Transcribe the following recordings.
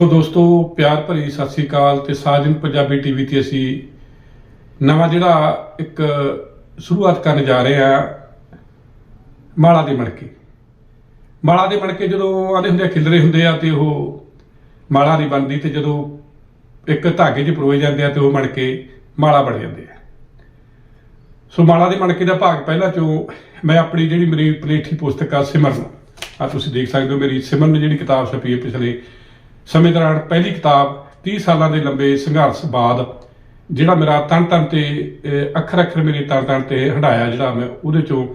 ਸੋ ਦੋਸਤੋ, ਪਿਆਰ ਭਰੀ ਸਤਿ ਸ੍ਰੀ ਅਕਾਲ ਤੇ ਸਾਜਨ ਪੰਜਾਬੀ ਟੀਵੀ ਤੇ ਅਸੀਂ ਨਵਾਂ ਜਿਹੜਾ ਇੱਕ ਸ਼ੁਰੂਆਤ ਕਰਨ ਜਾ ਰਹੇ ਆ ਮਾਲਾ ਦੇ ਮਣਕੇ। ਮਾਲਾ ਦੇ ਮਣਕੇ ਜਦੋਂ ਆਦੇ ਹੁੰਦੇ ਆ, ਖਿਲਰੇ ਹੁੰਦੇ ਆ ਤੇ ਉਹ ਮਾਲਾ ਨਹੀਂ ਬਣਦੀ ਤੇ ਜਦੋਂ ਇੱਕ ਧਾਗੇ 'ਚ ਪਰੋਏ ਜਾਂਦੇ ਆ ਤੇ ਉਹ ਮਣਕੇ ਮਾਲਾ ਬਣ ਜਾਂਦੇ ਆ। ਸੋ ਮਾਲਾ ਦੇ ਮਣਕੇ ਦਾ ਭਾਗ ਪਹਿਲਾਂ ਚੋਂ ਮੈਂ ਆਪਣੀ ਜਿਹੜੀ ਮੇਰੀ ਪਲੇਠੀ ਪੁਸਤਕ ਆ ਸਿਮਰਨ। ਆ ਤੁਸੀਂ ਦੇਖ ਸਕਦੇ ਹੋ, ਮੇਰੀ ਸਿਮਰਨ ਜਿਹੜੀ ਕਿਤਾਬ ਛਪੀ ਹੈ ਪਿਛਲੇ ਸਮੇਂ ਦੌਰਾਨ ਪਹਿਲੀ ਕਿਤਾਬ 30 ਸਾਲਾਂ ਦੇ ਲੰਬੇ ਸੰਘਰਸ਼ ਬਾਅਦ ਜਿਹੜਾ ਮੇਰਾ ਤਨ ਤਨ ਤੇ ਅੱਖਰ ਅੱਖਰ ਮੇਰੇ ਤਨ ਤਨ ਤੇ ਹੰਡਾਇਆ ਜਿਹੜਾ ਮੈਂ ਉਹਦੇ ਚੋਂ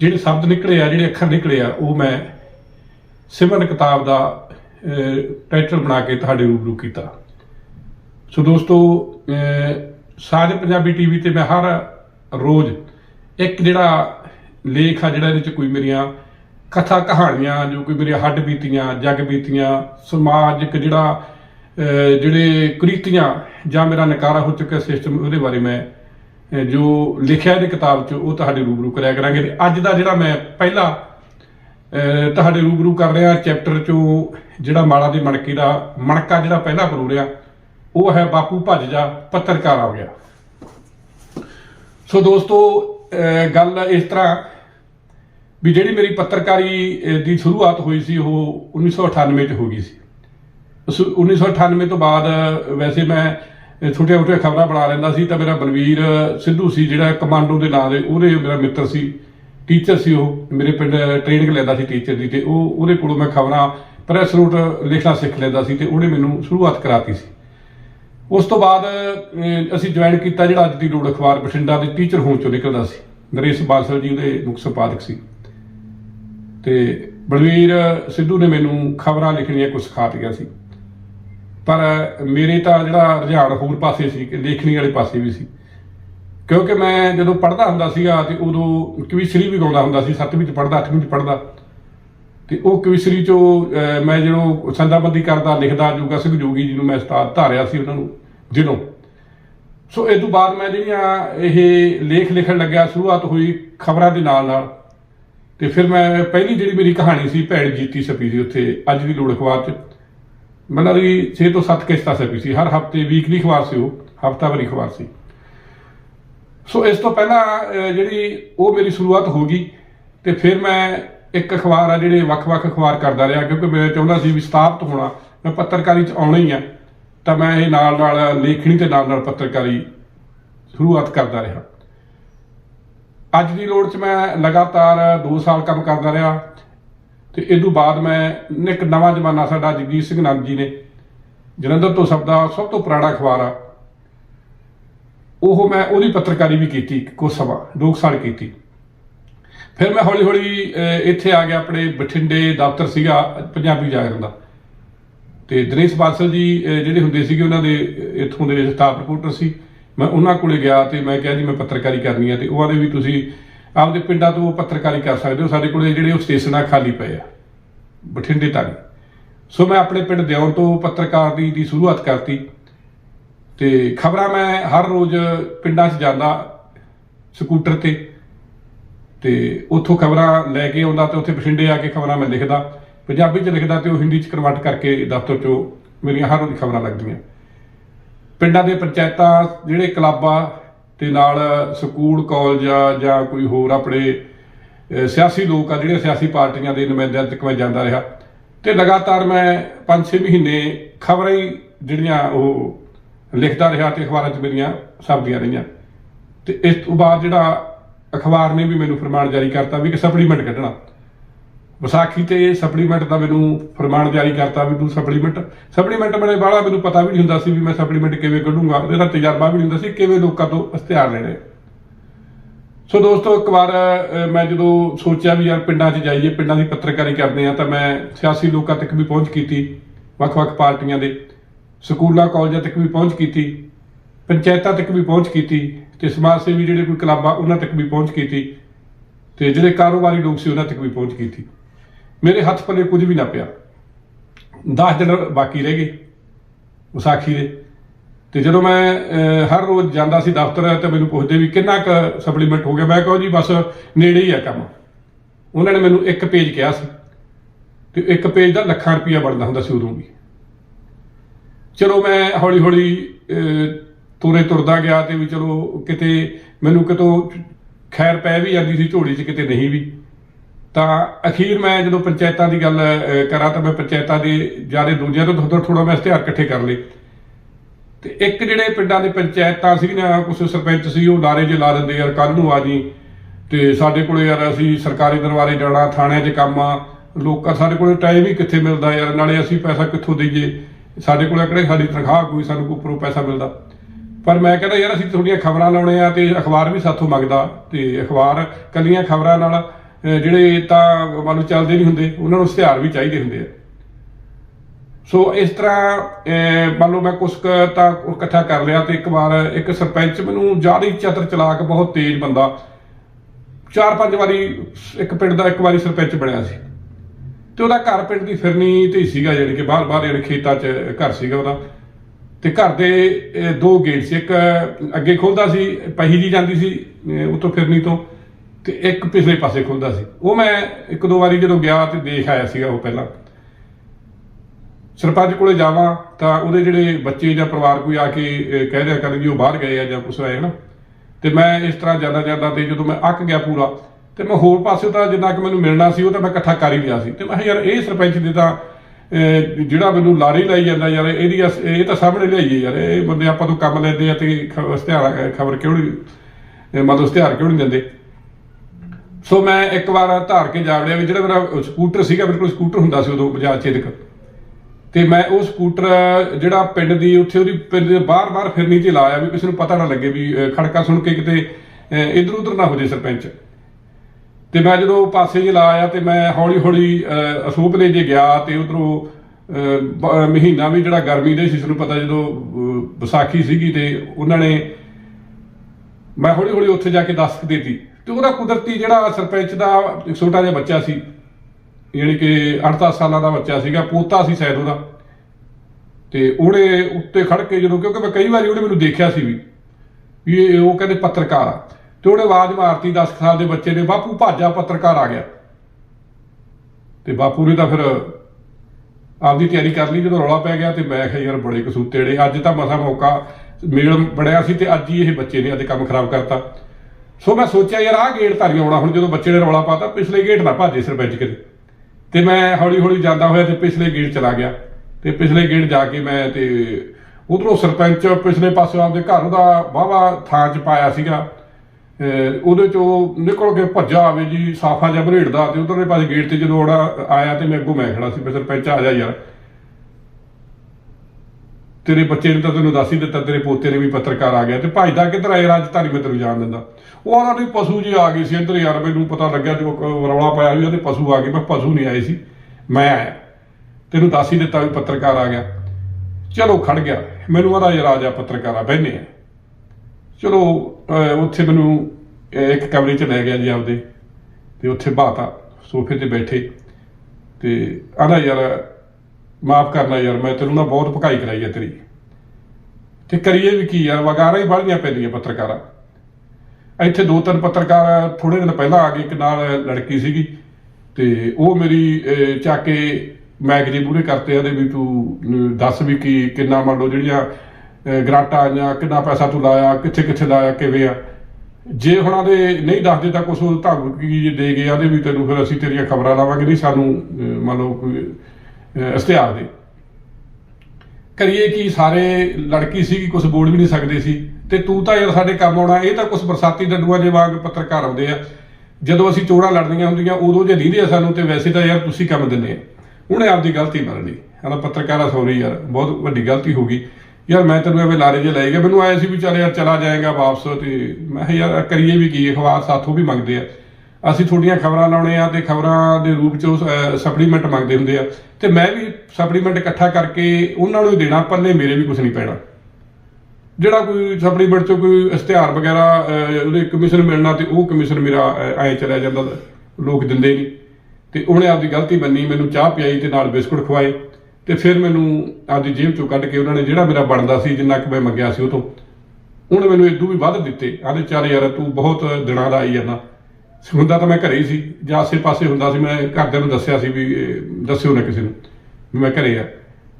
ਜਿਹੜੇ ਸ਼ਬਦ ਨਿਕਲੇ ਆ ਜਿਹੜੇ ਅੱਖਰ ਨਿਕਲੇ ਆ ਉਹ ਮੈਂ ਸਿਮਰਨ ਕਿਤਾਬ ਦਾ ਟਾਈਟਲ ਬਣਾ ਕੇ ਤੁਹਾਡੇ ਰੂਬਰੂ ਕੀਤਾ। ਸੋ ਦੋਸਤੋ ਅਹ, ਸਾਜ ਪੰਜਾਬੀ ਟੀਵੀ ਤੇ ਮੈਂ ਹਰ ਰੋਜ਼ ਇੱਕ ਜਿਹੜਾ ਲੇਖ ਆ ਜਿਹੜਾ ਇਹਦੇ ਚ ਕੋਈ ਮੇਰੀਆਂ ਕਥਾ ਕਹਾਣੀਆਂ ਜੋ ਕਿ ਮੇਰੀਆਂ ਹੱਡ ਬੀਤੀਆਂ, ਜਗ ਬੀਤੀਆਂ, ਸਮਾਜਿਕ ਜਿਹੜਾ ਜਿਹੜੇ ਕੁਰੀਤੀਆਂ ਜਾਂ ਮੇਰਾ ਨਕਾਰਾ ਹੋ ਚੁੱਕਿਆ ਸਿਸਟਮ ਉਹਦੇ ਬਾਰੇ ਮੈਂ ਜੋ ਲਿਖਿਆ ਇਹਦੀ ਕਿਤਾਬ 'ਚ, ਉਹ ਤੁਹਾਡੇ ਰੂਬਰੂ ਕਰਿਆ ਕਰਾਂਗੇ ਤੇ ਅੱਜ ਦਾ ਜਿਹੜਾ ਮੈਂ ਪਹਿਲਾ ਤੁਹਾਡੇ ਰੂਬਰੂ ਕਰ ਰਿਹਾ ਚੈਪਟਰ 'ਚੋਂ ਜਿਹੜਾ ਮਾਲਾ ਦੇ ਮਣਕੇ ਦਾ ਮਣਕਾ ਜਿਹੜਾ ਪਹਿਲਾ ਪਰੂ ਰਿਹਾ, ਉਹ ਹੈ ਬਾਪੂ ਭੱਜ ਜਾ, ਪੱਤਰਕਾਰ ਆ ਗਿਆ। ਸੋ ਦੋਸਤੋ ਗੱਲ ਇਸ ਤਰ੍ਹਾਂ ਵੀ ਜਿਹੜੀ ਮੇਰੀ ਪੱਤਰਕਾਰੀ ਦੀ ਸ਼ੁਰੂਆਤ ਹੋਈ ਸੀ, ਉਹ 1998 ਚ ਹੋ ਗਈ ਸੀ। ਉਸ 1998 ਤੋਂ ਬਾਅਦ ਵੈਸੇ ਮੈਂ ਛੋਟੀਆਂ ਛੋਟੀਆਂ ਖਬਰਾਂ ਬਣਾ ਲੈਂਦਾ ਸੀ ਤਾਂ ਮੇਰਾ ਬਲਵੀਰ ਸਿੱਧੂ ਸੀ, ਜਿਹੜਾ ਕਮਾਂਡੋ ਦੇ ਨਾਂ ਦੇ, ਉਹਦੇ ਮੇਰਾ ਮਿੱਤਰ ਸੀ, ਟੀਚਰ ਸੀ ਉਹ। ਮੇਰੇ ਪਿੰਡ ਟ੍ਰੇਨਿੰਗ ਲੈਂਦਾ ਸੀ ਟੀਚਰ ਦੀ ਤੇ ਉਹ, ਉਹਦੇ ਕੋਲੋਂ ਮੈਂ ਖਬਰਾਂ, ਪ੍ਰੈਸ ਰੂਟ, ਲਿਖਣਾ ਸਿੱਖ ਲੈਂਦਾ ਸੀ ਤੇ ਉਹਨੇ ਮੈਨੂੰ ਸ਼ੁਰੂਆਤ ਕਰਾਤੀ ਸੀ। ਉਸ ਤੋਂ ਬਾਅਦ ਅਸੀਂ ਜੁਆਇਨ ਕੀਤਾ ਜਿਹੜਾ ਅੱਜ ਦੀ ਲੋੜ ਅਖਬਾਰ ਬਠਿੰਡਾ ਦੇ ਟੀਚਰ ਹੋਣ ਚੋਂ ਨਿਕਲਦਾ ਸੀ। ਨਰੇਸ਼ ਬਾਂਸਲ ਜੀ ਉਹਦੇ ਮੁੱਖ ਸੰਪਾਦਕ ਸੀ। ਤੇ ਬਲਵੀਰ ਸਿੱਧੂ ਨੇ ਮੈਨੂੰ ਖਬਰਾਂ ਲਿਖਣੀਆਂ ਕੁਝ ਸਿਖਾ ਦਿੱਤੀਆਂ ਸੀ। ਪਰ ਮੇਰੇ ਤਾਂ ਜਿਹੜਾ ਰੁਝਾਨ ਹੋਰ ਪਾਸੇ ਸੀ ਕਿ ਲੇਖਣੀ ਵਾਲੇ ਪਾਸੇ ਵੀ ਸੀ। ਕਿਉਂਕਿ ਮੈਂ ਜਦੋਂ ਪੜ੍ਹਦਾ ਹੁੰਦਾ ਸੀਗਾ ਤੇ ਉਦੋਂ ਕਵਿਸ਼ਰੀ ਵੀ ਗਾਉਂਦਾ ਹੁੰਦਾ ਸੀ 7ਵੀਂ ਚ ਪੜ੍ਹਦਾ 8ਵੀਂ ਚ ਪੜ੍ਹਦਾ। ਤੇ ਉਹ ਕਵਿਸ਼ਰੀ ਚੋਂ ਮੈਂ ਜਦੋਂ ਸੰਦਾਬੰਦੀ ਕਰਦਾ, ਲਿਖਦਾ, ਜੋਗਾ ਸਿੰਘ ਜੋਗੀ ਜੀ ਨੂੰ ਮੈਂ ਉਸਤਾਦ ਧਾਰਿਆ ਸੀ ਉਹਨਾਂ ਨੂੰ ਦਿਲੋਂ ਸੋ ਇਹ ਤੋਂ ਬਾਅਦ ਮੈਂ ਜਿਹੜੀਆਂ ਇਹ ਲੇਖ ਲਿਖਣ ਲੱਗਿਆ, ਸ਼ੁਰੂਆਤ ਹੋਈ ਖਬਰਾਂ ਦੇ ਨਾਲ ਨਾਲ ਤੇ ਫਿਰ ਮੈਂ ਪਹਿਲੀ ਜਿਹੜੀ ਮੇਰੀ ਕਹਾਣੀ ਸੀ, ਭੈਣ ਜੀਤੀ ਛਪੀ ਸੀ ਉੱਥੇ, ਅੱਜ ਦੀ ਲੋੜ ਅਖਬਾਰ 'ਚ। ਮੈਨੂੰ ਵੀ 6 ਤੋਂ 7 ਕਿਸ਼ਤਾਂ ਛਪੀ ਸੀ, ਹਰ ਹਫ਼ਤੇ ਵੀਕਲੀ ਅਖਬਾਰ ਸੀ ਉਹ ਹਫਤਾਵਾਰੀ ਅਖਬਾਰ ਸੀ। ਸੋ ਇਸ ਤੋਂ ਪਹਿਲਾਂ ਜਿਹੜੀ ਉਹ ਮੇਰੀ ਸ਼ੁਰੂਆਤ ਹੋ ਗਈ, ਤੇ ਫਿਰ ਮੈਂ ਇੱਕ ਅਖਬਾਰ ਆ ਜਿਹੜੇ ਵੱਖ-ਵੱਖ ਅਖਬਾਰ ਕਰਦਾ ਰਿਹਾ, ਕਿਉਂਕਿ ਮੈਂ ਚਾਹੁੰਦਾ ਸੀ ਵੀ ਸਥਾਪਿਤ ਹੋਣਾ, ਮੈਂ ਪੱਤਰਕਾਰੀ 'ਚ ਆਉਣਾ ਹੀ ਆ, ਤਾਂ ਮੈਂ ਇਹ ਨਾਲ ਨਾਲ ਲੇਖਣੀ ਤੇ ਨਾਲ ਨਾਲ ਪੱਤਰਕਾਰੀ ਸ਼ੁਰੂਆਤ ਕਰਦਾ ਰਿਹਾ। ਅੱਜ ਦੀ ਲੋੜ 'ਚ ਮੈਂ ਲਗਾਤਾਰ 2 ਸਾਲ ਕੰਮ ਕਰਦਾ ਰਿਹਾ ਤੇ ਇਹ ਤੋਂ ਬਾਅਦ ਮੈਂ ਇੱਕ ਨਵਾਂ ਜ਼ਮਾਨਾ ਸਾਡਾ ਜਗਜੀਤ ਸਿੰਘ ਨੰਦ ਜੀ ਨੇ, ਜਲੰਧਰ ਤੋਂ ਸਭ ਦਾ ਸਭ ਤੋਂ ਪੁਰਾਣਾ ਅਖਬਾਰ ਆ। ਉਹ ਮੈਂ ਉਹਦੀ ਪੱਤਰਕਾਰੀ ਵੀ ਕੀਤੀ ਕੁਝ ਸਮਾਂ, ਦੋ ਕੁ ਸਾਲ ਕੀਤੀ। ਫਿਰ ਮੈਂ ਹੌਲੀ ਹੌਲੀ ਇੱਥੇ ਆ ਗਿਆ, ਆਪਣੇ ਬਠਿੰਡੇ ਦਫ਼ਤਰ ਸੀਗਾ, ਪੰਜਾਬੀ ਜਾਗਰਣ ਦਾ। ਤੇ ਦਿਨੇਸ਼ ਬਾਸਲ ਜੀ ਜਿਹੜੇ ਹੁੰਦੇ ਸੀਗੇ, ਉਹਨਾਂ ਦੇ ਇੱਥੋਂ ਦੇ ਸਟਾਫ ਰਿਪੋਰਟਰ ਸੀ। ਮੈਂ ਉਹਨਾਂ ਕੋਲੇ ਗਿਆ ਤੇ ਮੈਂ ਕਿਹਾ ਜੀ, ਮੈਂ ਪੱਤਰਕਾਰੀ ਕਰਨੀ ਹੈ ਤੇ ਉਹ ਆਦੇ ਵੀ ਤੁਸੀਂ ਆਪਦੇ ਪਿੰਡਾਂ ਤੋਂ ਪੱਤਰਕਾਰੀ ਕਰ ਸਕਦੇ ਹੋ। ਸਾਡੇ ਕੋਲੇ ਜਿਹੜੇ ਉਹ ਸਟੇਸ਼ਨ ਆ ਖਾਲੀ ਪਏ ਆ, ਬਠਿੰਡੇ ਤੱਕ ਸੋ ਮੈਂ ਆਪਣੇ ਪਿੰਡ ਦਿਉਣ ਤੋਂ ਪੱਤਰਕਾਰ ਦੀ ਦੀ ਸ਼ੁਰੂਆਤ ਕਰਤੀ ਤੇ ਖਬਰਾਂ ਮੈਂ ਹਰ ਰੋਜ਼ ਪਿੰਡਾਂ 'ਚ ਜਾਂਦਾ ਸਕੂਟਰ ਤੇ ਤੇ ਉੱਥੋਂ ਖਬਰਾਂ ਲੈ ਕੇ ਆਉਂਦਾ ਤੇ ਉੱਥੇ ਬਠਿੰਡੇ ਆ ਕੇ ਖਬਰਾਂ ਮੈਂ ਲਿਖਦਾ, ਪੰਜਾਬੀ 'ਚ ਲਿਖਦਾ ਤੇ ਉਹ ਹਿੰਦੀ 'ਚ ਕਨਵਰਟ ਕਰਕੇ ਦਫ਼ਤਰ 'ਚੋਂ ਮੇਰੀਆਂ ਹਰ ਰੋਜ਼ ਖਬਰਾਂ ਲੱਗਦੀਆਂ। ਪਿੰਡਾਂ ਦੇ ਪੰਚਾਇਤਾਂ, ਜਿਹੜੇ ਕਲੱਬ ਆ ਤੇ ਨਾਲ ਸਕੂਲ, ਕਾਲਜ ਆ ਜਾਂ ਕੋਈ ਹੋਰ ਆਪਣੇ ਸਿਆਸੀ ਲੋਕ ਆ, ਜਿਹੜੇ ਸਿਆਸੀ ਪਾਰਟੀਆਂ ਦੇ ਨੁਮਾਇੰਦਿਆਂ ਤੱਕ ਮੈਂ ਜਾਂਦਾ ਰਿਹਾ। ਤੇ ਲਗਾਤਾਰ ਮੈਂ 5-6 ਮਹੀਨੇ ਖਬਰਾਂ ਹੀ ਜਿਹੜੀਆਂ ਉਹ ਲਿਖਦਾ ਰਿਹਾ ਤੇ ਅਖਬਾਰਾਂ 'ਚ ਮੇਰੀਆਂ ਛਪਦੀਆਂ ਰਹੀਆਂ। ਤੇ ਇਸ ਤੋਂ ਬਾਅਦ ਜਿਹੜਾ ਅਖਬਾਰ ਨੇ ਵੀ ਮੈਨੂੰ ਫਰਮਾਨ ਜਾਰੀ ਕਰਤਾ ਵੀ ਕਿ ਸਪਲੀਮੈਂਟ ਕੱਢਣਾ। ਵਿਸਾਖੀ ਤੇ ਸਪਲੀਮੈਂਟ ਦਾ ਮੈਨੂੰ ਫਰਮਾਨ ਜਾਰੀ ਕਰਤਾ ਵੀ ਤੂੰ ਸਪਲੀਮੈਂਟ ਸਪਲੀਮੈਂਟ ਮੇਰੇ ਬਾਲਾ ਮੈਨੂੰ ਪਤਾ ਵੀ ਨਹੀਂ ਹੁੰਦਾ ਸੀ ਵੀ ਮੈਂ ਸਪਲੀਮੈਂਟ ਕਿਵੇਂ ਕੱਢੂੰਗਾ। ਇਹਦਾ ਤਜਰਬਾ ਵੀ ਨਹੀਂ ਹੁੰਦਾ ਸੀ ਕਿਵੇਂ ਲੋਕਾਂ ਤੋਂ ਇਸ਼ਤਿਹਾਰ ਲੈਣੇ ਸੋ ਦੋਸਤੋ, ਇੱਕ ਵਾਰ ਮੈਂ ਜਦੋਂ ਸੋਚਿਆ ਵੀ ਯਾਰ ਪਿੰਡਾਂ 'ਚ ਜਾਈਏ, ਪਿੰਡਾਂ ਦੀ ਪੱਤਰਕਾਰੀ ਕਰਦੇ ਆ ਤਾਂ ਮੈਂ ਸਿਆਸੀ ਲੋਕਾਂ ਤੱਕ ਵੀ ਪਹੁੰਚ ਕੀਤੀ, ਵੱਖ-ਵੱਖ ਪਾਰਟੀਆਂ ਦੇ। ਸਕੂਲਾਂ, ਕਾਲਜਾਂ ਤੱਕ ਵੀ ਪਹੁੰਚ ਕੀਤੀ, ਪੰਚਾਇਤਾਂ ਤੱਕ ਵੀ ਪਹੁੰਚ ਕੀਤੀ, ਤੇ ਸਮਾਜ ਸੇਵੀ ਜਿਹੜੇ ਕੋਈ ਕਲੱਬ ਆ, ਉਹਨਾਂ ਤੱਕ ਵੀ ਪਹੁੰਚ ਕੀਤੀ, ਤੇ ਜਿਹੜੇ ਕਾਰੋਬਾਰੀ ਲੋਕ ਸੀ, ਉਹਨਾਂ ਤੱਕ ਵੀ ਪਹੁੰਚ ਕੀਤੀ। ਮੇਰੇ ਹੱਥ ਪੱਲੇ ਕੁਝ ਵੀ ਨਾ ਪਿਆ। 10 ਦਿਨ ਬਾਕੀ ਰਹਿ ਗਏ ਵਿਸਾਖੀ ਦੇ। ਤੇ ਜਦੋਂ ਮੈਂ ਹਰ ਰੋਜ਼ ਜਾਂਦਾ ਸੀ ਦਫ਼ਤਰ ਤੇ ਮੈਨੂੰ ਪੁੱਛਦੇ ਵੀ ਕਿੰਨਾ ਕੁ ਸਪਲੀਮੈਂਟ ਹੋ ਗਿਆ? ਮੈਂ ਕਹਾਂ ਜੀ ਬਸ ਨੇੜੇ ਹੀ ਆ ਕੰਮ। ਉਹਨਾਂ ਨੇ ਮੈਨੂੰ ਇੱਕ ਪੇਜ ਕਿਹਾ ਸੀ। ਤੇ ਇੱਕ ਪੇਜ ਦਾ ਲੱਖਾਂ ਰੁਪਇਆ ਬਣਦਾ ਹੁੰਦਾ ਸੀ ਉਦੋਂ ਵੀ। ਚਲੋ ਮੈਂ ਹੌਲੀ ਹੌਲੀ ਤੁਰੇ ਤੁਰਦਾ ਗਿਆ ਤੇ ਵੀ ਚਲੋ ਕਿਤੇ ਮੈਨੂੰ ਕਿਤੋਂ ਖੈਰ ਪੈ ਵੀ ਜਾਂਦੀ ਸੀ ਝੋਲੀ 'ਚ, ਕਿਤੇ ਨਹੀਂ ਵੀ। ਤਾਂ ਅਖੀਰ ਮੈਂ ਜਦੋਂ ਪੰਚਾਇਤਾਂ ਦੀ ਗੱਲ ਕਰਾਂ ਤਾਂ ਮੈਂ ਪੰਚਾਇਤਾਂ ਦੇ ਜ਼ਿਆਦਾ ਦੂਜਿਆਂ ਤੋਂ ਥੋੜਾ ਥੋੜਾ ਮੈਂ ਇਸ਼ਤਿਹਾਰ ਇਕੱਠੇ ਕਰ ਲਏ। ਤੇ ਇੱਕ ਜਿਹੜੇ ਪਿੰਡਾਂ ਦੇ ਪੰਚਾਇਤਾਂ ਸੀ ਸੀਗੀਆਂ ਕੁਝ ਸਰਪੰਚ ਸੀ, ਉਹ ਨਾਰੇ ਜੇ ਲਾ ਦਿੰਦੇ ਯਾਰ ਕੱਲ ਨੂੰ ਆ ਜੀ। ਤੇ ਸਾਡੇ ਕੋਲੇ ਯਾਰ ਅਸੀਂ ਸਰਕਾਰੀ ਦਰਬਾਰੇ ਜਾਣਾ, ਥਾਣਿਆਂ 'ਚ ਕੰਮ ਆ। ਲੋਕਾਂ, ਸਾਡੇ ਕੋਲੇ ਟਾਈਮ ਹੀ ਕਿੱਥੇ ਮਿਲਦਾ ਯਾਰ? ਨਾਲੇ ਅਸੀਂ ਪੈਸਾ ਕਿੱਥੋਂ ਦੇਈਏ? ਸਾਡੇ ਕੋਲੇ ਕਿਹੜੇ ਸਾਡੀ ਤਨਖਾਹ ਕੋਈ, ਸਾਨੂੰ ਕੋਈ ਉੱਪਰੋਂ ਪੈਸਾ ਮਿਲਦਾ। ਪਰ ਮੈਂ ਕਹਿੰਦਾ ਯਾਰ ਅਸੀਂ ਤੁਹਾਡੀਆਂ ਖਬਰਾਂ ਲਾਉਣੇ ਆ ਤੇ ਅਖਬਾਰ ਵੀ ਸਾਥੋਂ ਮੰਗਦਾ। ਤੇ ਅਖਬਾਰ, ਕੱਲੀਆਂ ਖਬਰਾਂ ਨਾਲ ਜਿਹੜੇ ਤਾਂ ਮੰਨ ਲਓ ਚੱਲਦੇ ਨਹੀਂ ਹੁੰਦੇ ਉਹਨਾਂ ਨੂੰ ਇਸ਼ਤਿਹਾਰ ਵੀ ਚਾਹੀਦੇ ਹੁੰਦੇ ਆ। ਸੋ ਇਸ ਤਰ੍ਹਾਂ ਅਹ, ਮੰਨ ਲਓ ਮੈਂ ਕੁਛ ਤਾਂ ਇਕੱਠਾ ਕਰ ਲਿਆ ਤੇ ਇੱਕ ਵਾਰ ਇੱਕ ਸਰਪੰਚ ਮੈਨੂੰ ਜ਼ਿਆਦਾ ਹੀ ਚਤਰ ਚਲਾਕ ਬਹੁਤ ਤੇਜ਼ ਬੰਦਾ ਚਾਰ ਪੰਜ ਵਾਰੀ ਇੱਕ ਪਿੰਡ ਦਾ ਇੱਕ ਵਾਰੀ ਸਰਪੰਚ ਬਣਿਆ ਸੀ। ਤੇ ਉਹਦਾ ਘਰ ਪਿੰਡ ਦੀ ਫਿਰਨੀ ਤੇ ਹੀ ਸੀਗਾ ਜਾਣੀ ਕਿ ਬਾਹਰ ਬਾਹਰ ਜਿਹੜੇ ਖੇਤਾਂ 'ਚ ਘਰ ਸੀਗਾ ਉਹਦਾ। ਤੇ ਘਰ ਦੇ ਦੋ ਗੇਟ ਸੀ ਇੱਕ ਅੱਗੇ ਖੁੱਲਦਾ ਸੀ ਪਹੀ ਜੀ ਜਾਂਦੀ ਸੀ ਅਹ, ਫਿਰਨੀ ਤੋਂ। ਤੇ ਇੱਕ ਪਿਛਲੇ ਪਾਸੇ ਖੁੱਲਦਾ ਸੀ। ਉਹ ਮੈਂ ਇੱਕ ਦੋ ਵਾਰੀ ਜਦੋਂ ਗਿਆ ਤੇ ਦੇਖ ਆਇਆ ਸੀਗਾ ਉਹ ਪਹਿਲਾਂ। ਸਰਪੰਚ ਕੋਲੇ ਜਾਵਾਂ ਤਾਂ ਉਹਦੇ ਜਿਹੜੇ ਬੱਚੇ ਜਾਂ ਪਰਿਵਾਰ ਕੋਈ ਆ ਕੇ ਕਹਿ ਦਿਆ ਕਰ ਵੀ ਉਹ ਬਾਹਰ ਗਏ ਆ ਜਾਂ ਕੁਛ ਆਏ ਹਨਾ। ਤੇ ਮੈਂ ਇਸ ਤਰ੍ਹਾਂ ਜਾਂਦਾ ਜਾਂਦਾ ਤੇ ਜਦੋਂ ਮੈਂ ਅੱਕ ਗਿਆ ਪੂਰਾ ਤੇ ਮੈਂ ਹੋਰ ਪਾਸੇ ਤਾਂ ਜਿੰਨਾ ਕਿ ਮੈਨੂੰ ਮਿਲਣਾ ਸੀ ਉਹ ਤਾਂ ਮੈਂ ਇਕੱਠਾ ਕਰ ਹੀ ਲਿਆ ਸੀ। ਤੇ ਮੈਂ ਕਿਹਾ ਯਾਰ ਇਹ ਸਰਪੰਚ ਦੇ ਤਾਂ ਅਹ, ਜਿਹੜਾ ਮੈਨੂੰ ਲਾਰੀ ਲਾਈ ਜਾਂਦਾ ਯਾਰ ਇਹਦੀ ਅਸ- ਇਹ ਤਾਂ ਸਾਹਮਣੇ ਲਿਆਈਏ ਯਾਰ ਇਹ ਬੰਦੇ ਆਪਾਂ ਤੋਂ ਕੰਮ ਲੈਂਦੇ ਆ ਤੇ ਇਸ਼ਤਿਹਾਰ ਖਬਰ ਕਿਉਂ ਨਹੀਂ ਮਤਲਬ ਇਸ਼ਤਿਹਾਰ ਕਿਉਂ ਨਹੀਂ ਦਿੰਦੇ? ਸੋ ਮੈਂ ਇੱਕ ਵਾਰ ਧਾਰ ਕੇ ਜਾ ਵੜਿਆ ਵੀ ਜਿਹੜਾ ਮੇਰਾ ਸਕੂਟਰ ਸੀਗਾ ਮੇਰੇ ਕੋਲ ਸਕੂਟਰ ਹੁੰਦਾ ਸੀ ਉਦੋਂ ਬਜਾਜ ਚੇਤਕ। ਤੇ ਮੈਂ ਉਹ ਸਕੂਟਰ, ਜਿਹੜਾ ਪਿੰਡ ਦੀ, ਉੱਥੇ ਉਹਦੀ ਪਿੰਡ ਦੇ ਬਾਹਰ-ਬਾਹਰ ਫਿਰਨੀ 'ਚ ਲਾਇਆ ਵੀ ਕਿਸੇ ਨੂੰ ਪਤਾ ਨਾ ਲੱਗੇ ਵੀ ਖੜਕਾ ਸੁਣ ਕੇ ਕਿਤੇ ਇਧਰ ਉਧਰ ਨਾ ਹੋ ਜੇ ਸਰਪੰਚ। ਤੇ ਮੈਂ ਜਦੋਂ ਪਾਸੇ ਜੇ ਲਾਇਆ ਤੇ ਮੈਂ ਹੌਲੀ-ਹੌਲੀ ਅਸੂਪਲੇ ਜੇ ਗਿਆ ਤੇ ਉਧਰੋਂ ਮਹੀਨਾ ਵੀ ਜਿਹੜਾ ਗਰਮੀ ਦੇ ਸੀ, ਤੁਹਾਨੂੰ ਪਤਾ ਜਦੋਂ ਵਿਸਾਖੀ ਸੀਗੀ ਤੇ ਉਹਨਾਂ ਨੇ ਮੈਂ ਹੌਲੀ ਹੌਲੀ ਉੱਥੇ ਜਾ ਕੇ ਦਸਤਕ ਦੇਤੀ। ਤੇ ਉਹਦਾ ਕੁਦਰਤੀ ਜਿਹੜਾ ਸਰਪੰਚ ਦਾ ਇੱਕ ਛੋਟਾ ਜਿਹਾ ਬੱਚਾ ਸੀ, ਯਾਨੀ ਕਿ 8-10 ਸਾਲਾਂ ਦਾ ਬੱਚਾ ਸੀਗਾ, ਪੋਤਾ ਸੀ ਸ਼ਾਇਦ ਉਹਦਾ। ਤੇ ਉਹਨੇ ਉੱਤੇ ਖੜ ਕੇ ਜਦੋਂ, ਕਿਉਂਕਿ ਮੈਂ ਕਈ ਵਾਰੀ ਉਹਨੇ ਮੈਨੂੰ ਦੇਖਿਆ ਸੀ ਵੀ ਵੀ ਇਹ ਉਹ ਕਹਿੰਦੇ ਪੱਤਰਕਾਰ ਆ। ਤੇ ਉਹਨੇ ਆਵਾਜ਼ ਮਾਰਤੀ 10 ਸਾਲ ਦੇ ਬੱਚੇ ਨੇ, ਬਾਪੂ ਭਾਜਾ ਪੱਤਰਕਾਰ ਆ ਗਿਆ। ਤੇ ਬਾਪੂ ਨੇ ਤਾਂ ਫਿਰ ਆਪਦੀ ਤਿਆਰੀ ਕਰ ਲਈ, ਜਦੋਂ ਰੌਲਾ ਪੈ ਗਿਆ ਤੇ ਮੈਂ ਕਿਹਾ ਯਾਰ ਬੜੇ ਕਸੂਤੇ ਨੇ, ਅੱਜ ਤਾਂ ਮਸਾ ਮੌਕਾ ਮੇਲ ਬਣਿਆ ਸੀ ਤੇ ਅੱਜ ਹੀ ਇਹ ਬੱਚੇ ਨੇ ਅੱਜ ਕੰਮ ਖਰਾਬ ਕਰਤਾ। ਸੋ ਮੈਂ ਸੋਚਿਆ, ਯਾਰ, ਆਹ ਗੇਟ ਧਾਰੀ ਆਉਣਾ। ਹੁਣ ਜਦੋਂ ਬੱਚੇ ਨੇ ਰੌਲਾ ਪਾਤਾ, ਪਿਛਲੇ ਗੇਟ ਨਾ ਭਾਜੇ ਸਰਪੰਚ ਕਿਤੇ ਤੇ ਮੈਂ ਹੌਲੀ ਹੌਲੀ ਜਾਂਦਾ ਹੋਇਆ ਤੇ ਪਿਛਲੇ ਗੇਟ ਚਲਾ ਗਿਆ। ਤੇ ਪਿਛਲੇ ਗੇਟ ਜਾ ਕੇ ਮੈਂ ਤੇ ਉਧਰੋਂ ਸਰਪੰਚ ਪਿਛਲੇ ਪਾਸੇ ਆਪਦੇ ਘਰ ਦਾ ਵਾਵਾ ਥਾਂ ਚ ਪਾਇਆ ਸੀਗਾ। ਅਹ ਉਹਦੇ ਚੋਂ ਨਿਕਲ ਕੇ ਭੱਜਾ ਆਵੇ ਜੀ, ਸਾਫਾ ਜਿਹਾ ਬਰੇੜਦਾ ਤੇ ਉਧਰਲੇ ਪਾਸੇ ਗੇਟ ਤੇ ਜਦੋਂ ਉਹਦਾ ਆਇਆ ਤੇ ਮੈਂ ਅੱਗੋਂ ਮੈਂ ਖੜਾ ਸੀ। ਮੈਂ ਸਰਪੰਚ ਆ ਜਾ ਯਾਰ। ਤੇਰੇ ਬੱਚੇ ਨੇ ਤਾਂ ਤੈਨੂੰ ਦੱਸ ਹੀ ਦਿੱਤਾ, ਤੇਰੇ ਪੋਤੇ ਨੇ ਵੀ ਪੱਤਰਕਾਰ ਆ ਗਿਆ ਤੇ ਭਜਦਾ ਕਿੱਧਰ ਆਏ ਰਾਜਧਾਨੀ ਮੈਂ ਤੈਨੂੰ ਜਾਣ ਦਿੰਦਾ। ਉਹ ਉਹਨਾਂ ਦੀ ਪਸ਼ੂ ਜੀ ਆ ਗਏ ਸੀ ਇੱਧਰ ਯਾਰ, ਮੈਨੂੰ ਪਤਾ ਲੱਗਿਆ ਤੇ ਰੌਲਾ ਪਾਇਆ ਵੀ ਉਹਦੇ ਪਸ਼ੂ ਆ ਗਏ, ਮੈਂ ਪਸ਼ੂ ਨਹੀਂ ਆਏ ਸੀ, ਮੈਂ ਆਇਆ। ਤੈਨੂੰ ਦੱਸ ਹੀ ਦਿੱਤਾ ਵੀ ਪੱਤਰਕਾਰ ਆ ਗਿਆ। ਚਲੋ ਖੜ ਗਿਆ। ਮੈਨੂੰ ਆਦਾ ਯਾਰ ਆ ਪੱਤਰਕਾਰ ਆ, ਬਹਿਨੇ ਆ। ਚਲੋ ਉੱਥੇ ਮੈਨੂੰ ਇੱਕ ਕਮਰੇ 'ਚ ਲੈ ਗਿਆ ਜੀ ਆਪਦੇ, ਤੇ ਉੱਥੇ ਬਾਤਾ ਸੋਫੇ ਤੇ ਬੈਠੇ, ਤੇ ਆਦਾ ਯਾਰ ਮਾਫ ਕਰਨਾ ਯਾਰ ਮੈਂ ਤੈਨੂੰ ਨਾ ਬਹੁਤ ਭਕਾਈ ਕਰਾਈ ਹੈ ਤੇਰੀ। ਤੇ ਕਰੀਏ ਵੀ ਕੀ ਯਾਰ ਵਗਾਰਾ ਹੀ ਬੜੀਆਂ ਪੈਂਦੀਆਂ ਪੱਤਰਕਾਰਾਂ। ਇੱਥੇ ਦੋ ਤਿੰਨ ਪੱਤਰਕਾਰ ਥੋੜੇ ਦਿਨ ਪਹਿਲਾਂ ਆ ਗਏ ਇੱਕ ਨਾਲ ਲੜਕੀ ਸੀਗੀ। ਤੇ ਉਹ ਮੇਰੀ ਚੱਕ ਕੇ ਮੈਗ ਦੇ ਮੂਹਰੇ ਕਰਤੇ ਆਦੇ ਵੀ ਤੂੰ ਦੱਸ ਵੀ ਕੀ ਕਿੰਨਾ ਮੰਨ ਲਓ ਜਿਹੜੀਆਂ ਅਹ, ਗ੍ਰਾਂਟਾਂ ਆਈਆਂ ਕਿੰਨਾ ਪੈਸਾ ਤੂੰ ਲਾਇਆ ਕਿੱਥੇ ਕਿੱਥੇ ਲਾਇਆ ਕਿਵੇਂ ਆ। ਜੇ ਹੁਣਾਂ ਦੇ ਨਹੀਂ ਦੱਸਦੇ ਤਾਂ ਕੁਛ ਉਹ ਦੇ ਗਏ ਆਦੇ ਵੀ ਤੈਨੂੰ ਫਿਰ ਅਸੀਂ ਤੇਰੀਆਂ ਖਬਰਾਂ ਲਾਵਾਂਗੇ ਨਹੀਂ ਸਾਨੂੰ ਮੰਨ ਲਓ ਕੋਈ ਇਸ਼ਤਿਹਾਰ ਦੇ। ਕਰੀਏ ਕਿ ਸਾਰੇ ਲੜਕੀ ਸੀ ਕਿ ਕੁਝ ਬੋਲ ਵੀ ਨਹੀਂ ਸਕਦੇ ਸੀ। ਤੇ ਤੂੰ ਤਾਂ ਯਾਰ ਸਾਡੇ ਕੰਮ ਆਉਣਾ, ਇਹ ਤਾਂ ਕੁਝ ਬਰਸਾਤੀ ਡੰਡੂਆਂ ਦੇ ਵਾਂਗ ਪੱਤਰਕਾਰ ਆਉਂਦੇ ਆ। ਜਦੋਂ ਅਸੀਂ ਚੋੜਾਂ ਲੜਨੀਆਂ ਹੁੰਦੀਆਂ, ਉਦੋਂ ਜੇ ਲੀਦੇ ਆ ਸਾਨੂੰ, ਤੇ ਵੈਸੇ ਤਾਂ ਯਾਰ ਤੁਸੀਂ ਕੰਮ ਦਿੰਦੇ ਆ। ਉਹਨੇ ਆਪਦੀ ਗਲਤੀ ਮੰਨ ਲਈ। ਕਹਿੰਦਾ ਪੱਤਰਕਾਰਾ ਸੌਰੀ ਯਾਰ, ਬਹੁਤ ਵੱਡੀ ਗਲਤੀ ਹੋ ਗਈ। ਯਾਰ ਮੈਂ ਤੈਨੂੰ ਐਵੇਂ ਲਾਰੇ ਜੇ ਲੈ ਗਿਆ, ਮੈਨੂੰ ਆਇਆ ਸੀ ਵੀ ਚੱਲ ਯਾਰ ਚਲਾ ਜਾਏਗਾ ਵਾਪਸ, ਤੇ ਮੈਂ ਕਿਹਾ ਯਾਰ ਕਰੀਏ ਵੀ ਕੀ, ਅਖਬਾਰ ਸਾਥੋਂ ਵੀ ਮੰਗਦੇ ਆ। ਅਸੀਂ ਤੁਹਾਡੀਆਂ ਖਬਰਾਂ ਲਾਉਣੇ ਆ ਤੇ ਖਬਰਾਂ ਦੇ ਰੂਪ ਚ ਉਹ ਸਪਲੀਮੈਂਟ ਮੰਗਦੇ ਹੁੰਦੇ ਆ। ਤੇ ਮੈਂ ਵੀ ਸਪਲੀਮੈਂਟ ਇਕੱਠਾ ਕਰਕੇ ਉਹਨਾਂ ਨੂੰ ਹੀ ਦੇਣਾ ਪੱਲੇ ਮੇਰੇ ਵੀ ਕੁਝ ਨਹੀਂ ਪੈਣਾ। ਜਿਹੜਾ ਕੋਈ ਸਪਲੀਮੈਂਟ ਚੋਂ ਕੋਈ ਇਸ਼ਤਿਹਾਰ ਵਗੈਰਾ ਉਹਦੇ ਕਮਿਸ਼ਨ ਮਿਲਣਾ ਤੇ ਉਹ ਕਮਿਸ਼ਨ ਮੇਰਾ ਅਹ, ਐਂ ਚਲਿਆ ਜਾਂਦਾ ਲੋਕ ਦਿੰਦੇ ਨਹੀਂ। ਤੇ ਉਹਨੇ ਆਪਦੀ ਗਲਤੀ ਮੰਨੀ ਮੈਨੂੰ ਚਾਹ ਪਿਆਈ ਤੇ ਨਾਲ ਬਿਸਕੁਟ ਖਵਾਏ। ਤੇ ਫਿਰ ਮੈਨੂੰ ਆਪਦੀ ਜੇਬ ਚੋਂ ਕੱਢ ਕੇ ਉਹਨਾਂ ਨੇ ਜਿਹੜਾ ਮੇਰਾ ਬਣਦਾ ਸੀ ਜਿੰਨਾ ਕਿ ਮੈਂ ਮੰਗਿਆ ਸੀ ਉਹ ਤੋਂ ਉਹਨੇ ਮੈਨੂੰ ਇਦੋਂ ਵੀ ਵੱਧ ਦਿੱਤੇ। ਆਦੇ ਚੱਲ ਯਾਰ ਤੂੰ ਬਹੁਤ ਦਿਨਾਂ ਦਾ ਆਈ ਜਾਂਦਾ। ਹੁੰਦਾ ਤਾਂ ਮੈਂ ਘਰੇ ਹੀ ਸੀ ਜਾਂ ਆਸੇ ਪਾਸੇ ਹੁੰਦਾ ਸੀ ਮੈਂ ਘਰਦਿਆਂ ਨੂੰ ਦੱਸਿਆ ਸੀ ਵੀ ਇਹ, ਦੱਸਿਓ ਨਾ ਕਿਸੇ ਨੂੰ ਵੀ ਮੈਂ ਘਰੇ ਆ।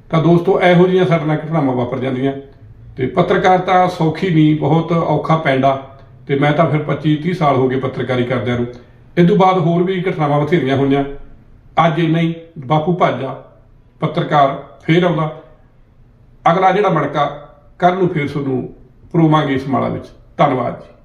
ਤਾਂ ਦੋਸਤੋ ਇਹੋ ਜਿਹੀਆਂ ਸਾਡੇ ਨਾਲ ਘਟਨਾਵਾਂ ਵਾਪਰ ਜਾਂਦੀਆਂ। ਤੇ ਪੱਤਰਕਾਰਤਾ ਸੌਖੀ ਨਹੀਂ ਬਹੁਤ ਔਖਾ ਪੈਂਡਾ ਤੇ ਮੈਂ ਤਾਂ ਫਿਰ 25 30 ਸਾਲ ਹੋ ਗਏ ਪੱਤਰਕਾਰੀ ਕਰਦਿਆਂ ਨੂੰ। ਇਸ ਤੋਂ ਬਾਅਦ ਹੋਰ ਵੀ ਘਟਨਾਵਾਂ ਬਥੇਰੀਆਂ ਹੋਈਆਂ। ਅੱਜ ਇੰਨਾ ਹੀ ਬਾਪੂ ਭਾਜਾ ਪੱਤਰਕਾਰ ਫੇਰ ਆਉਂਦਾ। ਅਗਲਾ ਜਿਹੜਾ ਮੜਕਾ ਕੱਲ ਨੂੰ ਫੇਰ ਤੁਹਾਨੂੰ ਪਰੋਵਾਂਗੇ ਇਸ ਮਾਲਾ ਵਿੱਚ। ਧੰਨਵਾਦ ਜੀ।